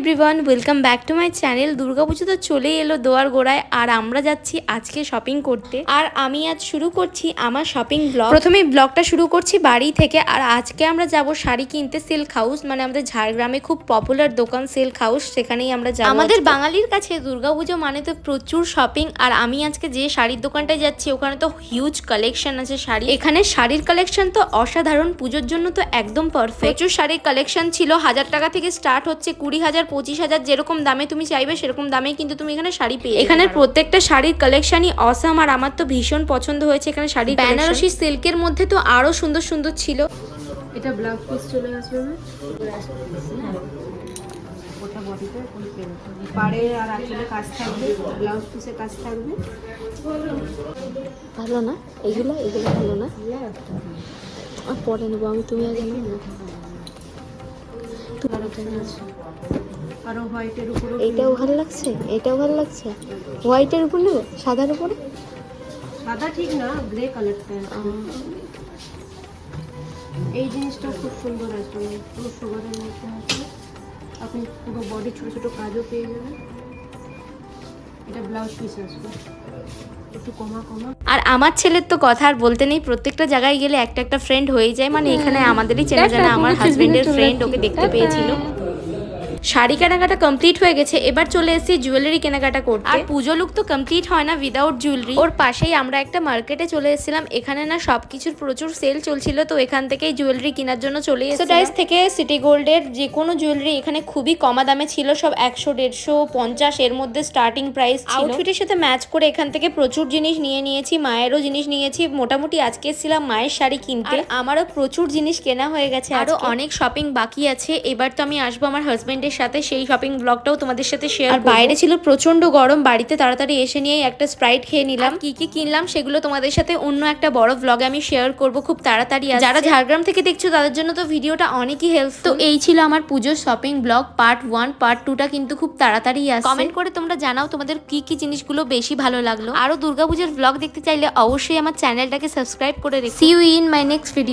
Everyone welcome back to my channel Durga Puja তো চলেই এলো দোয়ার গোড়ায় আর আমরা যাচ্ছি আজকে শপিং করতে। আর আমি আজ শুরু করছি আমার শপিং ব্লগ প্রথমে ব্লগটা শুরু করছি বাড়ি থেকে আর আজকে আমরা যাব শাড়ি কিনতে সিল্ক হাউস মানে আমাদের ঝাড়গ্রামে খুব পপুলার দোকান সিল্ক হাউস সেখানেই আমরা যাব আমাদের বাঙালির কাছে দুর্গাপুজো মানে তো প্রচুর শপিং আর আমি আজকে যে শাড়ির দোকানটায় যাচ্ছি ওখানে তো হিউজ কালেকশন আছে শাড়ি। এখানে শাড়ির কালেকশন তো অসাধারণ পুজোর জন্য তো একদম পারফেক্ট প্রচুর শাড়ির কালেকশন ছিল হাজার টাকা থেকে স্টার্ট হচ্ছে কুড়ি হাজার পঁচিশ হাজার যেরকম দামে তুমি চাইবে সেরকম দামে কিন্তু তুমি এখানে শাড়ি পেয়ে এখানের প্রত্যেকটা শাড়ির কালেকশনই অসাম আর আমার তো ভীষণ পছন্দ হয়েছে এখানে শাড়ি বেনারসি সিল্কের মধ্যে তো আরও সুন্দর সুন্দর ছিল। এটা ব্লাউজ পিস চলে আসবে না? ওটা বডিতে পাড়ে আর আঁচলে কাজ থাকবে ব্লাউজ পিসে কাজ থাকবে। ভালো না? এগুলো? এগুলো ভালো না? পরে নেব আমি তুমি আগে নেব আরও হোয়াইটের উপরে এইটাও ভালো লাগছে এটাও ভালো লাগছে। হোয়াইটের উপর নেব? সাদার উপরে? সাদা ঠিক না গ্রে কালারটা এই জিনিসটা খুব সুন্দর আসবে পুরো সুগারের মধ্যে আছে। আপনি পুরো বডি ছোট ছোট কাজও পেয়ে যাবেন। এটা ব্লাউজ পিস আসবে। একটু কমা কমা। আর আমার ছেলের তো কথা আর বলতে নেই প্রত্যেকটা জায়গায় গেলে একটা একটা ফ্রেন্ড হয়ে যায় মানে এখানে আমাদেরই চেনা জানা আমার হাজবেন্ডের ফ্রেন্ড ওকে দেখতে পেয়েছিল। শাড়ি কেনাকাটা কমপ্লিট হয়ে গেছে এবার চলে এসেছি জুয়েলারি কেনাকাটা করতে। আর পুজো লুক তো কমপ্লিট হয় না উইদাউট জুয়েলারি ওর পাশেই আমরা একটা মার্কেটে চলে এসেছিলাম এখানে না সবকিছুর প্রচুর সেল চলছিল তো এখান থেকেই জুয়েলারি কেনার জন্য চলে এসেছি থেকে সিটি গোল্ডের যে কোনো জুয়েলারি এখানে খুবই কমা দামে ছিল সব একশো দেড়শো পঞ্চাশ এর মধ্যে স্টার্টিং প্রাইস আউটফিটের সাথে ম্যাচ করে এখান থেকে প্রচুর জিনিস নিয়ে নিয়েছি মায়েরও জিনিস নিয়েছি মোটামুটি আজকে এসেছিলাম মায়ের শাড়ি কিনতে। আমারও প্রচুর জিনিস কেনা হয়ে গেছে আরও অনেক শপিং বাকি আছে এবার তো আমি আসব আমার হাজবেন্ডের সাথে সেই শপিং ব্লগটাও তোমাদের সাথে শেয়ার আর বাইরে ছিল প্রচণ্ড গরম বাড়িতে তাড়াতাড়ি এসে নিয়ে একটা স্প্রাইট খেয়ে নিলাম। কি কি কিনলাম সেগুলো তোমাদের সাথে অন্য একটা বড় ব্লগে আমি শেয়ার করব খুব তাড়াতাড়ি। যারা ঝাড়গ্রাম থেকে দেখছ তাদের জন্য তো ভিডিওটা অনেকই হেল্প তো এই ছিল আমার পুজোর shopping blog part one part টুটা কিন্তু খুব তাড়াতাড়ি আসছে। কমেন্ট করে তোমরা জানাও তোমাদের কি কি জিনিসগুলো বেশি ভালো লাগল। আরও দুর্গাপুজোর ব্লগ দেখতে চাইলে অবশ্যই আমার চ্যানেলটাকে সাবস্ক্রাইব করে রেখো। See you in my next video